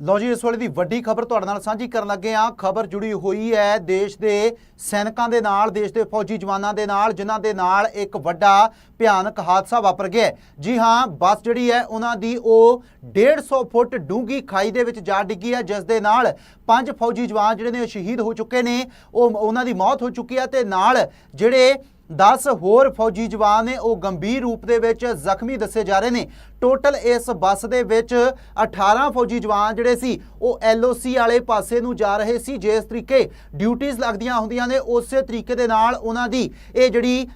ਲਓ ਜੀ, ਇਸ ਵੇਲੇ ਦੀ ਵੱਡੀ ਖਬਰ ਤੁਹਾਡੇ ਨਾਲ ਸਾਂਝੀ ਕਰਨ ਲੱਗੇ ਆ ਖਬਰ ਜੁੜੀ ਹੋਈ ਹੈ ਦੇਸ਼ ਦੇ ਸੈਨਿਕਾਂ ਦੇ ਨਾਲ, ਦੇਸ਼ ਦੇ ਫੌਜੀ ਜਵਾਨਾਂ ਦੇ ਨਾਲ, ਜਿਨ੍ਹਾਂ ਦੇ ਨਾਲ ਇੱਕ ਵੱਡਾ ਭਿਆਨਕ ਹਾਦਸਾ ਵਾਪਰ ਗਿਆ ਜੀ ਹਾਂ, ਬੱਸ ਜਿਹੜੀ ਹੈ, ਉਹਨਾਂ ਦੀ ਉਹ 150 ਫੁੱਟ ਡੂੰਗੀ ਖਾਈ ਦੇ ਵਿੱਚ ਜਾ ਡਿੱਗੀ ਹੈ, ਜਿਸ ਦੇ ਨਾਲ ਪੰਜ ਫੌਜੀ ਜਵਾਨ ਜਿਹੜੇ ਨੇ ਉਹ ਸ਼ਹੀਦ ਹੋ ਚੁੱਕੇ ਨੇ। ਉਹ ਉਹਨਾਂ ਦੀ ਮੌਤ ਹੋ ਚੁੱਕੀ ਹੈ ਤੇ ਨਾਲ ਜਿਹੜੇ 10 ਹੋਰ ਫੌਜੀ ਜਵਾਨ ਨੇ, ਉਹ ਗੰਭੀਰ ਰੂਪ ਦੇ ਵਿੱਚ ਜ਼ਖਮੀ ਦੱਸੇ ਜਾ ਰਹੇ ਨੇ। ਟੋਟਲ ਇਸ ਬੱਸ ਦੇ ਵਿੱਚ 18 ਫੌਜੀ ਜਵਾਨ ਜਿਹੜੇ ਸੀ, ਉਹ ਐਲਓਸੀ ਵਾਲੇ ਪਾਸੇ ਨੂੰ ਜਾ ਰਹੇ ਸੀ। ਜਿਸ ਤਰੀਕੇ ਡਿਊਟੀਆਂ ਲੱਗਦੀਆਂ ਹੁੰਦੀਆਂ ਨੇ, ਉਸੇ ਤਰੀਕੇ ਦੇ ਨਾਲ ਉਹਨਾਂ ਦੀ ਇਹ ਜਿਹੜੀ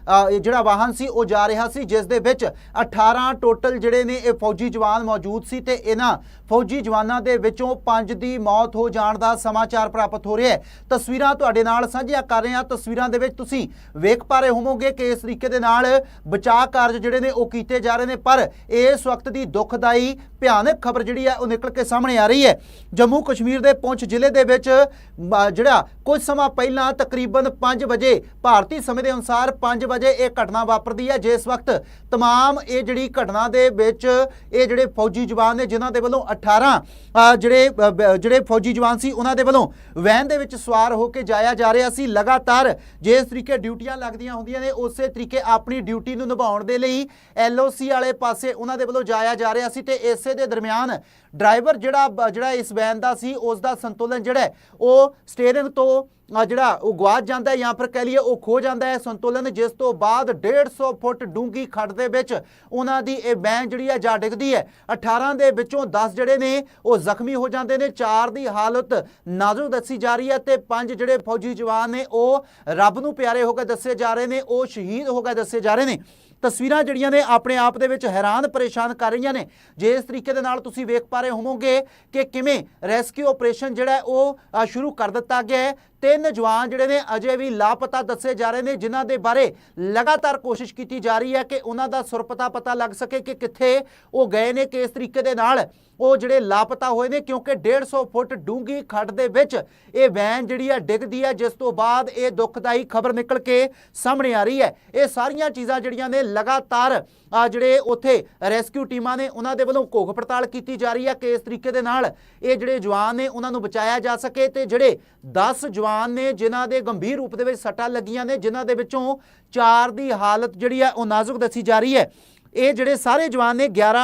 ਜਿਹੜਾ ਵਾਹਨ ਸੀ, ਉਹ ਜਾ ਰਿਹਾ ਸੀ, ਜਿਸ ਦੇ ਵਿੱਚ 18 ਟੋਟਲ ਜਿਹੜੇ ਨੇ, ਇਹ ਫੌਜੀ ਜਵਾਨ ਮੌਜੂਦ ਸੀ ਤੇ ਇਹਨਾਂ ਫੌਜੀ ਜਵਾਨਾਂ ਦੇ ਵਿੱਚੋਂ 5 ਦੀ ਮੌਤ ਹੋ ਜਾਣ ਦਾ ਸਮਾਚਾਰ ਪ੍ਰਾਪਤ ਹੋ ਰਿਹਾ ਹੈ। ਤਸਵੀਰਾਂ ਤੁਹਾਡੇ ਨਾਲ ਸਾਂਝੀਆਂ ਕਰ ਰਹੇ ਹਾਂ। ਤਸਵੀਰਾਂ ਦੇ ਵਿੱਚ ਤੁਸੀਂ ਵੇਖ ਪਾ ਰਹੇ ਹੋਵੋਗੇ ਕਿ ਇਸ ਤਰੀਕੇ ਦੇ ਨਾਲ ਬਚਾਅ ਕਾਰਜ ਜਿਹੜੇ ਨੇ, ਉਹ ਕੀਤੇ ਜਾ ਰਹੇ ਨੇ, ਪਰ ਇਸ ਵਕਤ ਦੀ ਦੁਖਦਾਈ ਭਿਆਨਕ ਖਬਰ ਜਿਹੜੀ ਹੈ ਉਹ ਨਿਕਲ ਕੇ ਸਾਹਮਣੇ ਆ ਰਹੀ ਹੈ ਜੰਮੂ ਕਸ਼ਮੀਰ ਦੇ ਪੁੰਛ ਜ਼ਿਲ੍ਹੇ ਦੇ ਵਿੱਚ ਮ, ਜਿਹੜਾ ਕੁਝ ਸਮਾਂ ਪਹਿਲਾਂ ਤਕਰੀਬਨ 5 ਵਜੇ ਭਾਰਤੀ ਸਮੇਂ ਦੇ ਅਨੁਸਾਰ 5 ਵਜੇ ਇਹ ਘਟਨਾ ਵਾਪਰਦੀ ਹੈ ਜਿਸ ਵਕਤ तमाम ਇਹ ਜਿਹੜੀ ਘਟਨਾ ਦੇ ਵਿੱਚ ਇਹ ਜਿਹੜੇ ਫੌਜੀ ਜਵਾਨ ਨੇ ਜਿਨ੍ਹਾਂ ਦੇ ਵੱਲੋਂ 18 ਅ, ਜਿਹੜੇ ਅ, ਬ- ਜਿਹੜੇ ਫੌਜੀ ਜਵਾਨ ਸੀ ਉਹਨਾਂ ਦੇ ਵੱਲੋਂ ਵੈਨ ਦੇ ਵਿੱਚ ਸਵਾਰ ਹੋ ਕੇ ਜਾਇਆ ਜਾ ਰਿਹਾ ਸੀ ਲਗਾਤਾਰ ਜਿਸ ਤਰੀਕੇ ਡਿਊਟੀਆਂ ਲੱਗਦੀਆਂ ਹੁੰਦੀਆਂ ਨੇ ਉਸੇ ਤਰੀਕੇ ਆਪਣੀ ਡਿਊਟੀ ਨੂੰ ਨਿਭਾਉਣ ਦੇ ਲਈ ਐਲਓਸੀ ਵਾਲੇ ਪਾਸੇ ਉਹਨਾਂ ਦੇ ਵੱਲੋਂ ਜਾਇਆ ਜਾ ਰਿਹਾ ਸੀ ਤੇ ਇਸੇ ਦੇ ਦਰਮਿਆਨ ਡਰਾਈਵਰ ਜਿਹੜਾ ਜਿਹੜਾ ਇਸ ਵੈਨ ਦਾ ਸੀ ਉਸ ਦਾ ਸੰਤੁਲਨ ਜਿਹੜਾ ਉਹ ਸਟੀਅਰਿੰਗ ਤੋਂ ਜਿਹੜਾ ਉਹ ਗਵਾਚ ਜਾਂਦਾ ਹੈ ਜਾਂ ਫਿਰ ਕਹਿ ਲਈਏ ਉਹ ਖੋ ਜਾਂਦਾ ਹੈ ਸੰਤੁਲਨ, ਜਿਸ ਤੋਂ ਬਾਅਦ 150 ਫੁੱਟ ਡੂੰਗੀ ਖੱਡ ਦੇ ਵਿੱਚ ਉਹਨਾਂ ਦੀ ਇਹ ਬੈਂ ਜਿਹੜੀ ਹੈ ਜਾ ਡਿੱਗਦੀ ਹੈ। 18 ਦੇ ਵਿੱਚੋਂ 10 ਜਿਹੜੇ ਨੇ ਉਹ ਜ਼ਖਮੀ ਹੋ ਜਾਂਦੇ ਨੇ 4 ਦੀ ਹਾਲਤ ਨਾਜ਼ੁਕ ਦੱਸੀ ਜਾ ਰਹੀ ਹੈ ਤੇ ਪੰਜ ਜਿਹੜੇ ਫੌਜੀ ਜਵਾਨ ਨੇ ਉਹ ਰੱਬ ਨੂੰ ਪਿਆਰੇ ਹੋ ਕੇ ਦੱਸੇ ਜਾ ਰਹੇ ਨੇ, ਉਹ ਸ਼ਹੀਦ ਹੋ ਕੇ ਦੱਸੇ ਜਾ ਰਹੇ ਨੇ। ਤਸਵੀਰਾਂ ਜਿਹੜੀਆਂ ਨੇ ਆਪਣੇ ਆਪ ਦੇ ਵਿੱਚ ਹੈਰਾਨ ਪਰੇਸ਼ਾਨ ਕਰ ਰਹੀਆਂ ਨੇ। ਜੇ ਇਸ ਤਰੀਕੇ ਦੇ ਨਾਲ ਤੁਸੀਂ ਵੇਖ ਪਾ ਰਹੇ ਹੋਵੋਗੇ ਕਿ ਕਿਵੇਂ ਰੈਸਕਿਊ ਆਪਰੇਸ਼ਨ ਜਿਹੜਾ ਉਹ ਸ਼ੁਰੂ ਕਰ ਦਿੱਤਾ ਗਿਆ ਹੈ ਤਿੰਨ ਜਵਾਨ ਜਿਹੜੇ ਨੇ ਅਜੇ ਵੀ ਲਾਪਤਾ ਦੱਸੇ ਜਾ ਰਹੇ ਨੇ, ਜਿਨ੍ਹਾਂ ਦੇ ਬਾਰੇ ਲਗਾਤਾਰ ਕੋਸ਼ਿਸ਼ ਕੀਤੀ ਜਾ ਰਹੀ ਹੈ ਕਿ ਉਹਨਾਂ ਦਾ ਸੁਰਪਤਾ ਪਤਾ ਲੱਗ ਸਕੇ ਕਿ ਕਿੱਥੇ ਉਹ ਗਏ ਨੇ, ਕਿਸ ਤਰੀਕੇ ਦੇ ਨਾਲ ਉਹ ਜਿਹੜੇ ਲਾਪਤਾ ਹੋਏ ਨੇ, ਕਿਉਂਕਿ 150 ਫੁੱਟ ਡੂੰਗੀ ਖੱਡ ਦੇ ਵਿੱਚ ਇਹ ਵੈਨ ਜਿਹੜੀ ਆ ਡਿੱਗਦੀ ਹੈ ਜਿਸ ਤੋਂ ਬਾਅਦ ਇਹ ਦੁਖਦਾਈ ਖਬਰ ਨਿਕਲ ਕੇ ਸਾਹਮਣੇ ਆ ਰਹੀ ਹੈ। ਇਹ ਸਾਰੀਆਂ ਚੀਜ਼ਾਂ ਜਿਹੜੀਆਂ ਨੇ ਲਗਾਤਾਰ ਆ ਜਿਹੜੇ ਉੱਥੇ ਰੈਸਕਿਊ ਟੀਮਾਂ ਨੇ, ਉਹਨਾਂ ਦੇ ਵੱਲੋਂ ਘੋਖ ਪੜਤਾਲ ਕੀਤੀ ਜਾ ਰਹੀ ਹੈ ਕਿ ਇਸ ਤਰੀਕੇ ਦੇ ਨਾਲ ਇਹ ਜਿਹੜੇ ਜਵਾਨ ਨੇ, ਉਹਨਾਂ ਨੂੰ ਬਚਾਇਆ ਜਾ ਸਕੇ ਤੇ ਜਿਹੜੇ 10 ਜਵਾਨ ਨੇ, ਜਿਨ੍ਹਾਂ ਦੇ ਗੰਭੀਰ ਰੂਪ ਦੇ ਵਿੱਚ ਸੱਟਾਂ ਲੱਗੀਆਂ ਨੇ, ਜਿਨ੍ਹਾਂ ਦੇ ਵਿੱਚੋਂ ਚਾਰ ਦੀ ਹਾਲਤ ਜਿਹੜੀ ਹੈ ਉਹ ਨਾਜ਼ੁਕ ਦੱਸੀ ਜਾ ਰਹੀ ਹੈ। ਇਹ ਜਿਹੜੇ ਸਾਰੇ ਜਵਾਨ ਨੇ 11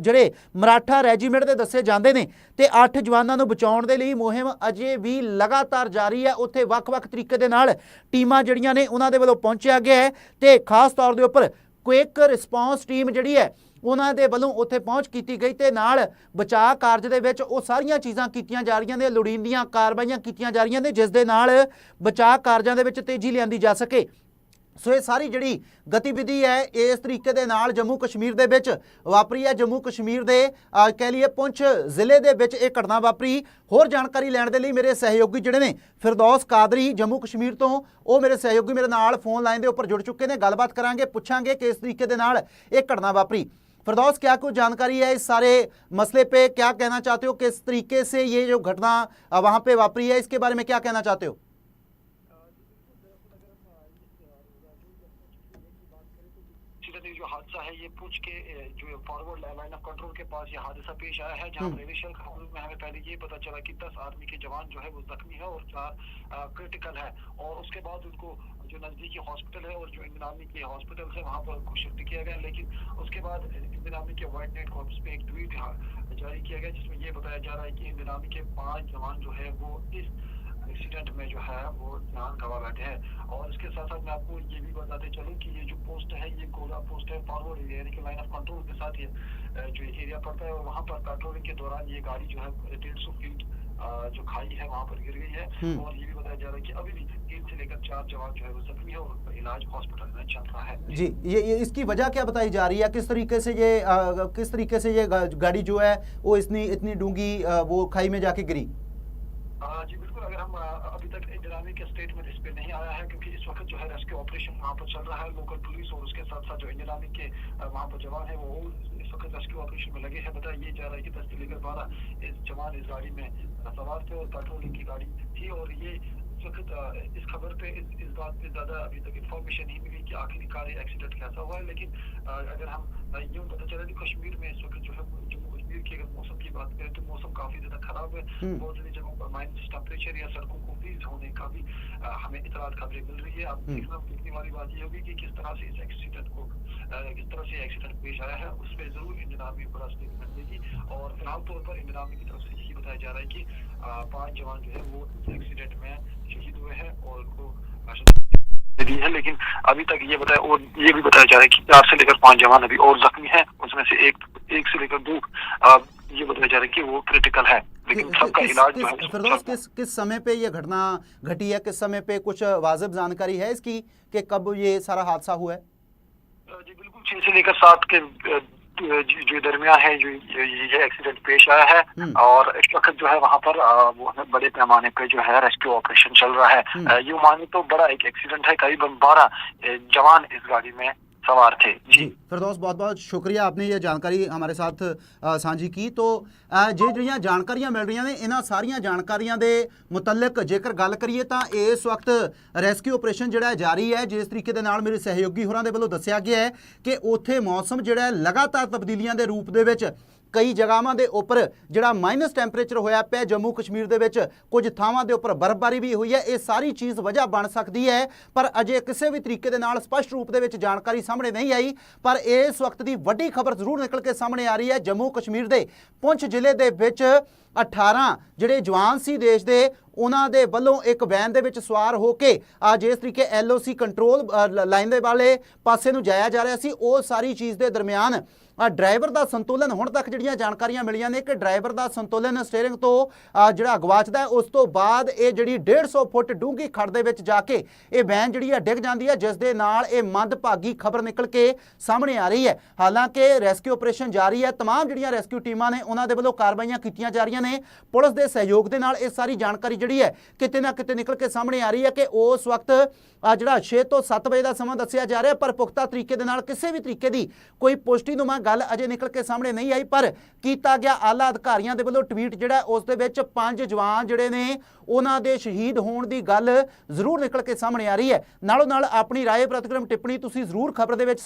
ਜਿਹੜੇ ਮਰਾਠਾ ਰੈਜੀਮੈਂਟ ਦੇ ਦੱਸੇ ਜਾਂਦੇ ਨੇ ਤੇ 8 ਜਵਾਨਾਂ ਨੂੰ ਬਚਾਉਣ ਦੇ ਲਈ ਮੁਹਿੰਮ ਅਜੇ ਵੀ ਲਗਾਤਾਰ ਜਾਰੀ ਹੈ। ਉੱਥੇ ਵੱਖ-ਵੱਖ ਤਰੀਕੇ ਦੇ ਨਾਲ ਟੀਮਾਂ ਜਿਹੜੀਆਂ ਨੇ, ਉਹਨਾਂ ਦੇ ਵੱਲੋਂ ਪਹੁੰਚਿਆ ਗਿਆ ਹੈ ਤੇ ਖਾਸ ਤੌਰ ਦੇ ਉੱਪਰ ਕੁਇਕ ਰਿਸਪੌਂਸ ਟੀਮ ਜਿਹੜੀ ਹੈ ਉਹਨਾਂ ਦੇ ਵੱਲੋਂ ਉੱਥੇ ਪਹੁੰਚ ਕੀਤੀ ਗਈ ਤੇ ਨਾਲ ਬਚਾਅ ਕਾਰਜ ਦੇ ਵਿੱਚ ਉਹ ਸਾਰੀਆਂ ਚੀਜ਼ਾਂ ਕੀਤੀਆਂ ਜਾ ਰਹੀਆਂ ਨੇ, ਲੋੜੀਂਦੀਆਂ ਕਾਰਵਾਈਆਂ ਕੀਤੀਆਂ ਜਾ ਰਹੀਆਂ ਨੇ, ਜਿਸ ਦੇ ਨਾਲ ਬਚਾਅ ਕਾਰਜਾਂ ਦੇ ਵਿੱਚ ਤੇਜ਼ੀ ਲਿਆਂਦੀ ਜਾ ਸਕੇ। ਸੋ ਇਹ ਸਾਰੀ ਜਿਹੜੀ ਗਤੀਵਿਧੀ ਹੈ ਇਸ ਤਰੀਕੇ ਦੇ ਨਾਲ ਜੰਮੂ ਕਸ਼ਮੀਰ ਦੇ ਵਿੱਚ ਵਾਪਰੀ ਹੈ। ਜੰਮੂ ਕਸ਼ਮੀਰ ਦੇ ਕਹਿ ਲਈਏ ਪੁੰਛ ਜ਼ਿਲ੍ਹੇ ਦੇ ਵਿੱਚ ਇਹ ਘਟਨਾ ਵਾਪਰੀ। ਹੋਰ ਜਾਣਕਾਰੀ ਲੈਣ ਦੇ ਲਈ ਮੇਰੇ ਸਹਿਯੋਗੀ ਜਿਹੜੇ ਨੇ, ਫਿਰਦੌਸ ਕਾਦਰੀ ਜੰਮੂ ਕਸ਼ਮੀਰ ਤੋਂ, ਉਹ ਮੇਰੇ ਸਹਿਯੋਗੀ ਮੇਰੇ ਨਾਲ ਫੋਨ ਲਾਈਨ ਦੇ ਉੱਪਰ ਜੁੜ ਚੁੱਕੇ ਨੇ। ਗੱਲਬਾਤ ਕਰਾਂਗੇ, ਪੁੱਛਾਂਗੇ ਕਿਸ ਤਰੀਕੇ ਦੇ ਨਾਲ ਇਹ ਘਟਨਾ ਵਾਪਰੀ। फिरदौस क्या कुछ जानकारी है इस सारे मसले पे क्या कहना चाहते हो किस तरीके से ये जो घटना अ, वहां पे वापरी है इसके बारे में क्या कहना चाहते हो है ये पूछ के जो फॉरवर्ड लाइन ऑफ़ कंट्रोल के पास ये हादसा पेश आया है जहाँ इनिशियल खबरों में हमें पहले ये पता चला कि 10 आर्मी के जवान जो है वो जख्मी है और चार क्रिटिकल है। और उसके बाद उनको जो नजदीकी हॉस्पिटल है और जो इंदिरा आर्मी के हॉस्पिटल है वहाँ पर उनको शिफ्ट किया गया। लेकिन उसके बाद इंदिरा आर्मी के वाइट नेट कॉर्प्स पे एक ट्वीट जारी किया गया जिसमें ये बताया जा रहा है कि इंदिरा आर्मी के पाँच जवान जो है वो इस एक्सीडेंट में जो है वो जान गवा बैठे हैं। और इसके साथ साथ मैं आपको ये भी बताते चलूँ कि ये जो पोस्ट है ये गोला पोस्ट है फॉरवर्ड एरिया यानी कि लाइन ऑफ़ कंट्रोल के साथ ये जो एरिया पड़ता है और वहाँ पर पेट्रोलिंग के दौरान ये गाड़ी जो है डेढ़ सौ फीट जो खाई है वहाँ पर गिर गई है। हम्म। और ये भी बताया जा रहा है कि अभी भी तीन से लेकर चार जवान जो है वो जख्मी है और इलाज हॉस्पिटल में चल रहा है। जी ये, ये इसकी वजह क्या बताई जा रही है? किस तरीके से ये अ, किस तरीके से ये गाड़ी जो है वो इतनी इतनी डूँगी वो खाई में जाके गिरी हाँ जी बिल्कुल अगर हम अ, तक इंदिरामी के स्टेटमेंट इस पे नहीं आया है क्योंकि इस वक्त जो है रेस्क्यू ऑपरेशन वहाँ पर चल रहा है। लोकल पुलिस और उसके साथ साथ जो इंदिरामी के वहाँ पर जवान है वो इस वक्त रेस्क्यू ऑपरेशन में लगे हैं। बताया ये जा रहा है कि दस से लेकर बारह इस जवान इस गाड़ी में सवार थे और पेट्रोलिंग की गाड़ी थी और ये इस वक्त इस खबर पे इस, इस बात पे ज़्यादा अभी तक इन्फॉर्मेशन नहीं मिली कि आखिरकार एक्सीडेंट कैसा हुआ है। लेकिन अगर हम यूँ पता चला कि कश्मीर में इस वक्त जो है जम्मू कश्मीर की अगर मौसम की बात करें तो मौसम काफ़ी ज़्यादा जगहों पर माइनस टेम्परेचर या सड़कों को फ्रीज होने का भी हमें खबरें मिल रही है। अब हम्म। देखना देखने वाली बात ये होगी कि किस तरह से इस एक्सीडेंट को किस तरह से एक्सीडेंट पेश आया है उस पर ज़रूर बड़ा स्टेटमेंट देगी और फ़िलहाल तौर पर की तरफ़ से यही बताया जा रहा है कि पाँच जवान जो है वो एक्सीडेंट में शहीद हुए हैं और उनको दी है। लेकिन अभी तक ये बताया और ये भी बताया जा रहा है कि चार से लेकर पाँच जवान अभी और जख्मी हैं उसमें से एक एक से लेकर दो ये बताया जा रहा है कि वो क्रिटिकल है लेकिन सबका किस- इलाज है किस- है। किस किस समय पे ये घटना घटी है किस समय पे कुछ वाजिब जानकारी है इसकी कि कब ये सारा हादसा हुआ है जी बिल्कुल छह से लेकर सात के जो दरमियान है जो ये ये एक्सीडेंट पेश आया है हम्म। और इस वक्त जो है वहाँ पर वो बड़े पैमाने पे जो है रेस्क्यू ऑपरेशन चल रहा है हम्म। अ, माने तो बड़ा एक एक्सीडेंट है करीबन बारह जवान इस गाड़ी में सवार थे जी ਫਿਰਦੌਸ ਬਹੁਤ ਬਹੁਤ ਸ਼ੁਕਰੀਆ ਆਪਨੇ ਇਹ ਜਾਣਕਾਰੀ ਹਮਾਰੇ ਸਾਥ ਅ, ਸਾਂਝੀ ਕੀ ਤੋ ਅ, ਜੇ ਜਿਹੜੀਆਂ ਜਾਣਕਾਰੀਆਂ ਮਿਲ ਰਹੀਆਂ ਨੇ ਇਹਨਾਂ ਸਾਰੀਆਂ ਜਾਣਕਾਰੀਆਂ ਦੇ ਮੁਤਲਕ ਜੇਕਰ ਗੱਲ ਕਰੀਏ ਤਾਂ ਇਸ ਵਕਤ ਰੈਸਕਿਊ ਆਪਰੇਸ਼ਨ ਜਿਹੜਾ ਹੈ ਜਾਰੀ ਹੈ ਜਿਸ ਤਰੀਕੇ ਦੇ ਨਾਲ ਮੇਰੇ ਸਹਿਯੋਗੀ ਹੋਰਾਂ ਦੇ ਵੱਲੋਂ ਦੱਸਿਆ ਗਿਆ ਹੈ ਕਿ ਉੱਥੇ ਮੌਸਮ ਜਿਹੜਾ ਹੈ ਲਗਾਤਾਰ ਤਬਦੀਲੀਆਂ ਦੇ ਰੂਪ ਦੇ ਵਿੱਚ ਕਈ ਜਗ੍ਹਾਵਾਂ ਦੇ ਉੱਪਰ ਜਿਹੜਾ ਮਾਈਨਸ ਟੈਂਪਰੇਚਰ ਹੋਇਆ ਪਿਆ ਜੰਮੂ ਕਸ਼ਮੀਰ ਦੇ ਵਿੱਚ, ਕੁਝ ਥਾਵਾਂ ਦੇ ਉੱਪਰ ਬਰਫ਼ਬਾਰੀ ਵੀ ਹੋਈ ਹੈ, ਇਹ ਸਾਰੀ ਚੀਜ਼ ਵਜ੍ਹਾ ਬਣ ਸਕਦੀ ਹੈ, ਪਰ ਅਜੇ ਕਿਸੇ ਵੀ ਤਰੀਕੇ ਦੇ ਨਾਲ ਸਪਸ਼ਟ ਰੂਪ ਦੇ ਵਿੱਚ ਜਾਣਕਾਰੀ ਸਾਹਮਣੇ ਨਹੀਂ ਆਈ, ਪਰ ਇਸ ਵਕਤ ਦੀ ਵੱਡੀ ਖਬਰ ਜ਼ਰੂਰ ਨਿਕਲ ਕੇ ਸਾਹਮਣੇ ਆ ਰਹੀ ਹੈ, ਜੰਮੂ ਕਸ਼ਮੀਰ ਦੇ ਪੁੰਛ ਜ਼ਿਲ੍ਹੇ ਦੇ ਵਿੱਚ 18 ਜਿਹੜੇ ਜਵਾਨ ਸੀ ਦੇਸ਼ ਦੇ, ਉਹਨਾਂ ਦੇ ਵੱਲੋਂ ਇੱਕ ਵੈਨ ਦੇ ਵਿੱਚ ਸਵਾਰ ਹੋ ਕੇ ਆ ਜਿਸ ਤਰੀਕੇ ਐਲਓਸੀ ਕੰਟਰੋਲ ਲਾਈਨ ਦੇ ਵਾਲੇ ਪਾਸੇ ਨੂੰ ਜਾਇਆ ਜਾ ਰਿਹਾ ਸੀ, ਉਹ ਸਾਰੀ ਚੀਜ਼ ਦੇ ਦਰਮਿਆਨ ਡਰਾਈਵਰ ਦਾ ਸੰਤੁਲਨ ਹੁਣ ਤੱਕ ਜਿਹੜੀਆਂ ਜਾਣਕਾਰੀਆਂ ਮਿਲੀਆਂ ਨੇ ਕਿ ਡਰਾਈਵਰ ਦਾ ਸੰਤੁਲਨ ਸਟੀਅਰਿੰਗ ਤੋਂ ਆ, ਜਿਹੜਾ ਗਵਾਚਦਾ ਹੈ ਉਸ ਤੋਂ ਬਾਅਦ ਇਹ ਜਿਹੜੀ 150 ਫੁੱਟ ਡੂੰਘੀ ਖੜ ਦੇ ਵਿੱਚ ਜਾ ਕੇ ਇਹ ਵੈਨ ਜਿਹੜੀ ਹੈ ਡਿੱਗ ਜਾਂਦੀ ਹੈ ਜਿਸ ਦੇ ਨਾਲ ਇਹ ਮੰਦਭਾਗੀ ਖਬਰ ਨਿਕਲ ਕੇ ਸਾਹਮਣੇ ਆ ਰਹੀ ਹੈ ਹਾਲਾਂਕਿ ਰੈਸਕਿਊ ਆਪਰੇਸ਼ਨ ਜਾਰੀ ਹੈ तमाम ਜਿਹੜੀਆਂ ਰੈਸਕਿਊ ਟੀਮਾਂ ਨੇ ਉਹਨਾਂ ਦੇ ਵੱਲੋਂ ਕਾਰਵਾਈਆਂ ਕੀਤੀਆਂ ਜਾ ਰਹੀਆਂ ਨੇ ਪੁਲਿਸ ਦੇ ਸਹਿਯੋਗ ਦੇ ਨਾਲ ਇਹ ਸਾਰੀ ਜਾਣਕਾਰੀ ਜਿਹੜੀ ਹੈ ਕਿਤੇ ਨਾ ਕਿਤੇ ਨਿਕਲ ਕੇ ਸਾਹਮਣੇ ਆ ਰਹੀ ਹੈ ਕਿ ਉਸ ਵਕਤ ਆ ਜਿਹੜਾ 6 ਤੋਂ 7 ਵਜੇ ਦਾ ਸਮਾਂ ਦੱਸਿਆ ਜਾ ਰਿਹਾ ਪਰ ਪੁਖਤਾ ਤਰੀਕੇ ਦੇ ਨਾਲ ਕਿਸੇ ਵੀ ਤਰੀਕੇ ਦੀ ਕੋਈ ਪੁਸ਼ਟੀਨੁਮਾ ਗੱਲ ਅਜੇ ਨਿਕਲ ਕੇ ਸਾਹਮਣੇ ਨਹੀਂ ਆਈ ਪਰ ਕੀਤਾ ਗਿਆ ਆਲਾ ਅਧਿਕਾਰੀਆਂ ਦੇ ਵੱਲੋਂ ਟਵੀਟ ਜਿਹੜਾ ਹੈ, ਉਸ ਦੇ ਵਿੱਚ ਪੰਜ ਜਵਾਨ ਜਿਹੜੇ ਨੇ ਉਹਨਾਂ ਦੇ ਸ਼ਹੀਦ ਹੋਣ ਦੀ ਗੱਲ ਜ਼ਰੂਰ ਨਿਕਲ ਕੇ ਸਾਹਮਣੇ ਆ ਰਹੀ ਹੈ। ਨਾਲੋਂ ਨਾਲ ਆਪਣੀ ਰਾਏ ਪ੍ਰਤੀਕਰਮ ਟਿੱਪਣੀ ਤੁਸੀਂ ਜ਼ਰੂਰ ਖਬਰ ਦੇ ਵਿੱਚ